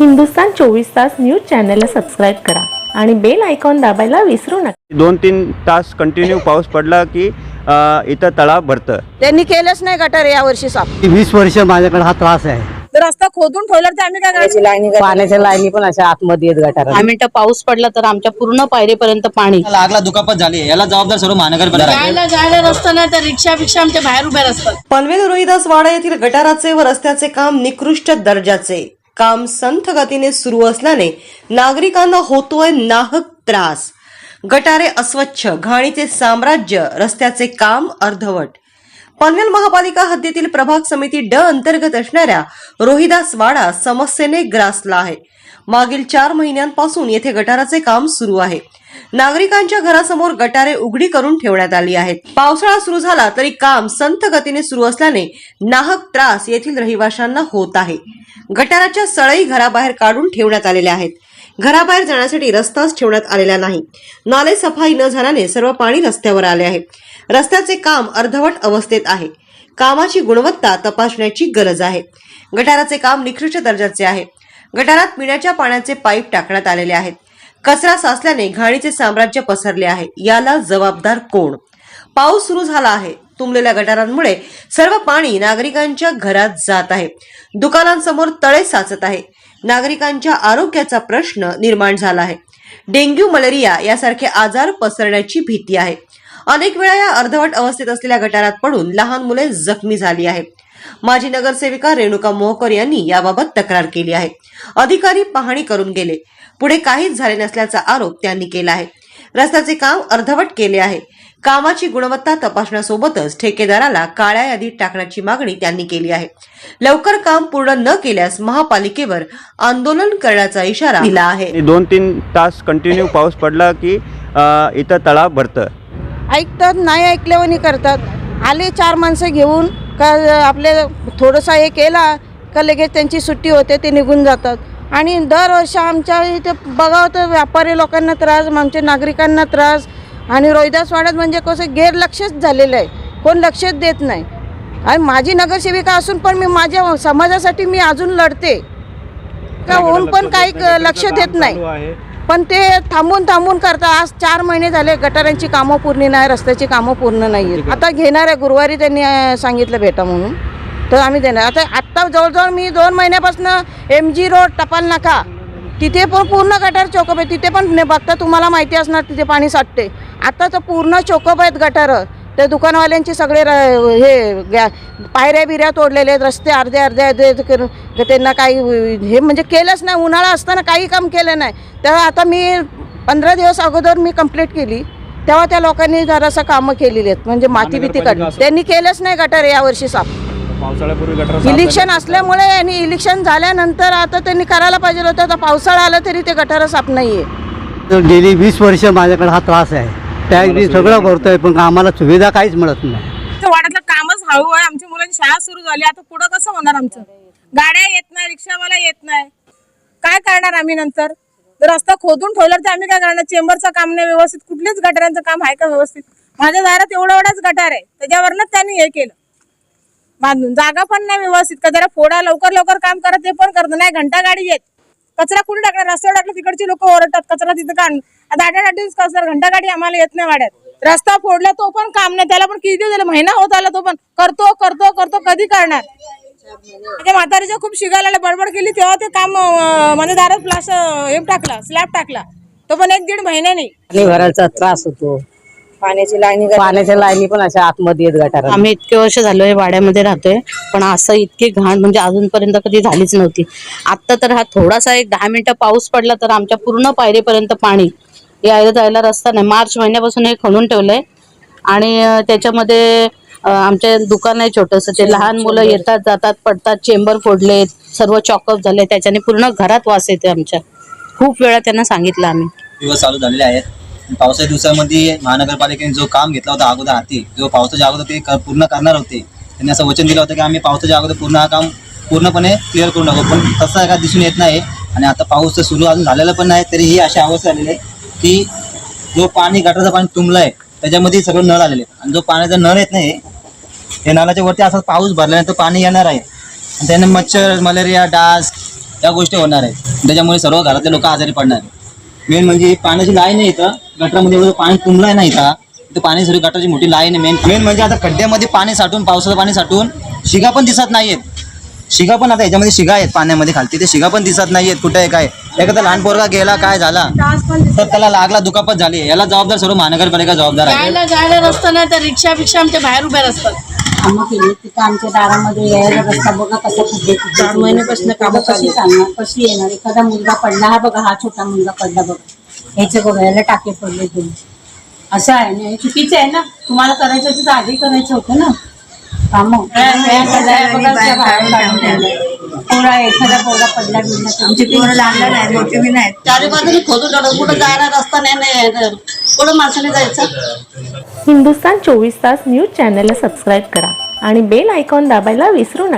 हिंदुस्तान चोवीस तास न्यूज चॅनलला सबस्क्राईब करा आणि बेल आयकॉन दाबायला विसरू नका. दोन तीन तास कंटिन्यू पाऊस पडला की अ, इथं तलाव भरतं. त्यांनी केलंच नाही गटर यावर्षी साफ वीस वर्ष माझ्याकडे हा त्रास आहे. रस्ता खोदून ठेवला तर आम्ही काय करायचं पाण्याच्या लाईनी पण अशा आतमध्ये येत गटार. दहा मिनिटं पाऊस पडला तर आमच्या पूर्ण पायरीपर्यंत पाणी. लागला दुखापत झाली याला जबाबदार सर्व महानगरपालिका आहे. जायला जायला रस्ता नाही तर रिक्षा बिक्षा आमच्या बाहेर उभ्या असतात पनवेल रोहिदास वाडा येथील गटाराचे व रस्त्याचे काम निकृष्ट दर्जाचे. काम संथ गतीने सुरू असल्याने नागरिकांना होतोय नाहक त्रास. गटारे अस्वच्छ घाणीचे साम्राज्य रस्त्याचे काम अर्धवट. पनवेल महापालिका हद्दीतील प्रभाग समिती ड अंतर्गत असणाऱ्या रोहिदास वाडा समस्येने ग्रासला आहे. मागील चार महिन्यांपासून येथे गटाराचे काम सुरू आहे. नागरिकांच्या घरासमोर गटारे उघडी करून ठेवण्यात आली आहेत. पावसाळा सुरू झाला तरी काम संथ गतीने सुरू असल्याने नाहक त्रास येथील रहिवाशांना होत आहे. गटाराच्या सळई घराबाहेर काढून ठेवण्यात आलेल्या आहेत. घराबाहेर जाण्यासाठी रस्ताच ठेवण्यात आलेला नाही. नाले सफाई न झाल्याने सर्व पाणी रस्त्यावर आले आहे. रस्त्याचे काम अर्धवट अवस्थेत आहे. कामाची गुणवत्ता तपासण्याची गरज आहे. गटाराचे काम निकृष्ट दर्जाचे आहे. गटारात पिण्याच्या पाण्याचे पाईप टाकण्यात आलेले आहेत. कचरा साचल्याने घाणीचे साम्राज्य पसरले आहे. याला जबाबदार कोण? पाऊस सुरू झाला आहे. तुंबलेल्या गटारांमुळे सर्व पाणी नागरिकांच्या घरात जात आहे. दुकानांसमोर तळे साचत आहे. नागरिकांच्या आरोग्याचा प्रश्न निर्माण झाला आहे. डेंग्यू मलेरिया यासारखे आजार पसरण्याची भीती आहे. अनेक वेळा या अर्धवट अवस्थेत असलेल्या गटारात पडून लहान मुले जखमी झाली आहेत. माजी नगरसेविका रेणुका मोहकर यांनी याबाबत तक्रार केली आहे. अधिकारी पाहणी करून गेले. पुढे काहीच झाले नसल्याचा आरोप त्यांनी केला आहे. रस्त्याचे काम अर्धवट केले आहे. कामाची गुणवत्ता तपासण्यासोबतच ठेकेदाराला काळ्या यादीत टाकण्याची मागणी त्यांनी केली आहे. लवकर काम पूर्ण न केल्यास महापालिकेवर आंदोलन करण्याचा इशारा दिला आहे. दोन तीन तास कंटिन्यू पाऊस पडला की अ, इथं तलाव भरतं. ऐकतात नाही ऐकल्यावानी करतात. आले चार माणसं घेऊन का आपले थोडंसं हे केला का लगेच त्यांची सुट्टी होते ते निघून जातात. आणि दरवर्षी आमच्या इथे बघावं तर व्यापारी लोकांना त्रास आमच्या नागरिकांना त्रास. आणि रोहिदास वाड्यात म्हणजे कसं गैरलक्षच झालेलं आहे. कोण लक्षच देत नाही. आणि माझी नगरसेविका असून पण मी माझ्या समाजासाठी मी अजून लढते. का होऊन पण काही लक्ष देत नाही. पण ते थांबून थांबून करता आज चार महिने झाले गटारांची कामं पूर्ण नाही रस्त्याची कामं पूर्ण नाही आता घेणार आहे गुरुवारी त्यांनी सांगितलं भेटा म्हणून. तर आम्ही देणार. आता आत्ता जवळजवळ मी दोन महिन्यापासून एम जी रोड टपाल नाका. तिथे पण पूर्ण गटार चोकप आहे तिथे पण बघता तुम्हाला माहिती असणार तिथे पाणी साठते. आता तर पूर्ण चोकप आहेत गटारं. ते दुकानवाल्यांचे सगळे र- हे गॅ- पायऱ्या बिऱ्या तोडलेले आहेत. रस्ते अर्धे अर्धे अर्धे त्यांना काही हे म्हणजे केलंच नाही. उन्हाळा असताना काही काम केलं नाही. तेव्हा आता मी पंधरा दिवस अगोदर मी कंप्लीट केली. तेव्हा त्या लोकांनी जरासं कामं केलेली आहेत. म्हणजे माती बिती काढली. त्यांनी केलंच नाही गटार यावर्षी साफ. इलेक्शन असल्यामुळे आणि इलेक्शन झाल्यानंतर आता त्यांनी करायला पाहिजे होतं आता पावसाळा आला तरी ते गटार साफ नाहीये. तर गेली वीस वर्ष माझ्याकडे हा त्रास आहे. टॅक्स सगळं भरतोय पण आम्हाला सुविधा काहीच मिळत नाही. वाड्यातलं कामच हळू आहे. आमच्या मुलांची शाळा सुरू झाली. आता पुढं कसं होणार आमचं? गाड्या येत नाही रिक्षावाला येत नाही. काय करणार आम्ही नंतर? जर रस्ता खोदून ठेवला तर आम्ही काय करणार? चेंबरचं काम नाही व्यवस्थित. कुठल्याच गटारांचं काम आहे का व्यवस्थित? माझ्या दारात एवढा एवढाच गटार आहे. त्याच्यावरच त्यांनी हे केलं. बांधून. जागा पण नाही व्यवस्थित. का जरा फोडा लवकर लवकर काम करत ते पण करत नाही. घंटा गाडी येत. कचरा कुठे टाकणार? रस्त्यावर टाकलं तिकडची लोक ओरडतात. कचरा तिथं काढून आता आठ कचरा घंटा गाडी आम्हाला येत नाही वाड्यात. रस्ता फोडला तो पण काम नाही. त्याला पण किती झालं? महिना होत आला तो पण. करतो करतो करतो. कधी करणार? माझ्या म्हातारीच्या खूप शिकायला बडबड केली. तेव्हा ते काम म्हणजे माझ्या दारात प्लास हे टाकला. स्लॅब टाकला. तो पण एक दीड महिन्याने पाणी भरायचा त्रास होतो. पाण्याची लाईनी पाण्याच्या लाईनी पण अशा आतमध्ये येत गटार आम्ही इतके वर्ष झालोय वाड्यामध्ये राहतोय पण असं इतकी घाण म्हणजे अजूनपर्यंत कधी झालीच नव्हती. आता तर हा थोडासा एक दहा मिनिटं पाऊस पडला तर आमच्या पूर्ण पायरीपर्यंत पाणी. यायला जायला रस्ता नाही. मार्च महिन्यापासून हे खणून ठेवलंय. आणि अं, त्याच्यामध्ये अं, आमच्या दुकान आहे छोटंसं ते लहान मुलं येतात जातात पडतात चेंबर फोडले सर्व चॉकअप झाले त्याच्याने पूर्ण घरात वास येते आमच्या. खूप वेळा त्यांना सांगितलं आम्ही. दिवस चालू झालेले आहेत. पावसाळ्या दिवसामध्ये महानगरपालिकेने जो काम घेतला होता अगोदर हाती जो पावसाच्या अगोदर ते पूर्ण करणार होते त्यांनी असं वचन दिलं होतं की आम्ही पावसाच्या अगोदर पूर्ण हा काम पूर्णपणे क्लिअर करून टाकू. पण तसं काय दिसून येत नाही आणि आता पाऊस तर सुरू अजून झालेला पण नाही तरी ही अशी अवस्था झालेली आहे की जो पाणी गटारचं पाणी तुंबलं आहे त्याच्यामध्ये सगळं नळ आलेले आणि जो पाण्याचा नळ येत नाही हे नळाच्या वरती असा पाऊस भरल्यानंतर पाणी येणार आहे. आणि त्याने मच्छर मलेरिया डास या गोष्टी होणार आहेत. त्याच्यामुळे सर्व घरातले लोक आजारी पडणार मेन म्हणजे पाण्याची लाईन आहे इथं. गटरामध्ये एवढं पाणी तुंबलं आहे ना इथं? पाणी सर्व गटाची मोठी लाईन आहे मेन मेन म्हणजे आता खड्ड्यामध्ये पाणी साठून पावसाचं पाणी साठून शिगा पण दिसत नाहीयेत. शिगा पण आता याच्यामध्ये शिगा आहेत पाण्यामध्ये खालती. ते शिगा पण दिसत नाहीयेत. कुठे आहे काय? एखादा लहान पोरगा गेला काय झाला? तर त्याला लागला दुखापत झाली. याला जबाबदार सर्व महानगरपालिका जबाबदार आहे जायला जायला रस्ता नाही तर रिक्षा बिक्षा आमच्या बाहेर उभ्या असतात कामं केली तिथं आमच्या दारामध्ये यायला रस्ता बघा कसा खड्डे चार महिन्यापासून कामं कशी चालणार? कशी येणार? एखादा मुलगा पडला हा बघा हा छोटा मुलगा पडला बघा. ह्याचे बघा याला टाके पडले तुम्ही असं आहे ना हे चुकीचं आहे ना? तुम्हाला करायचं होतं तर आधी करायचं होतं ना? कामं. या सगळ्या बघा त्या बाहेर काढून ठेवलंय. पोरा एखादा पोरा पडला बिडला आमची पोरं लहान लहान आहेत मोठी बी नाहीत. चारी बाजूने खोदून टाकलं कुठं जायला रस्ता नाही नाही. कुठं माणसाने जायचं? हिंदुस्तान चोवीस तास न्यूज चॅनलला सबस्क्राईब करा आणि बेल आयकॉन दाबायला विसरू नका.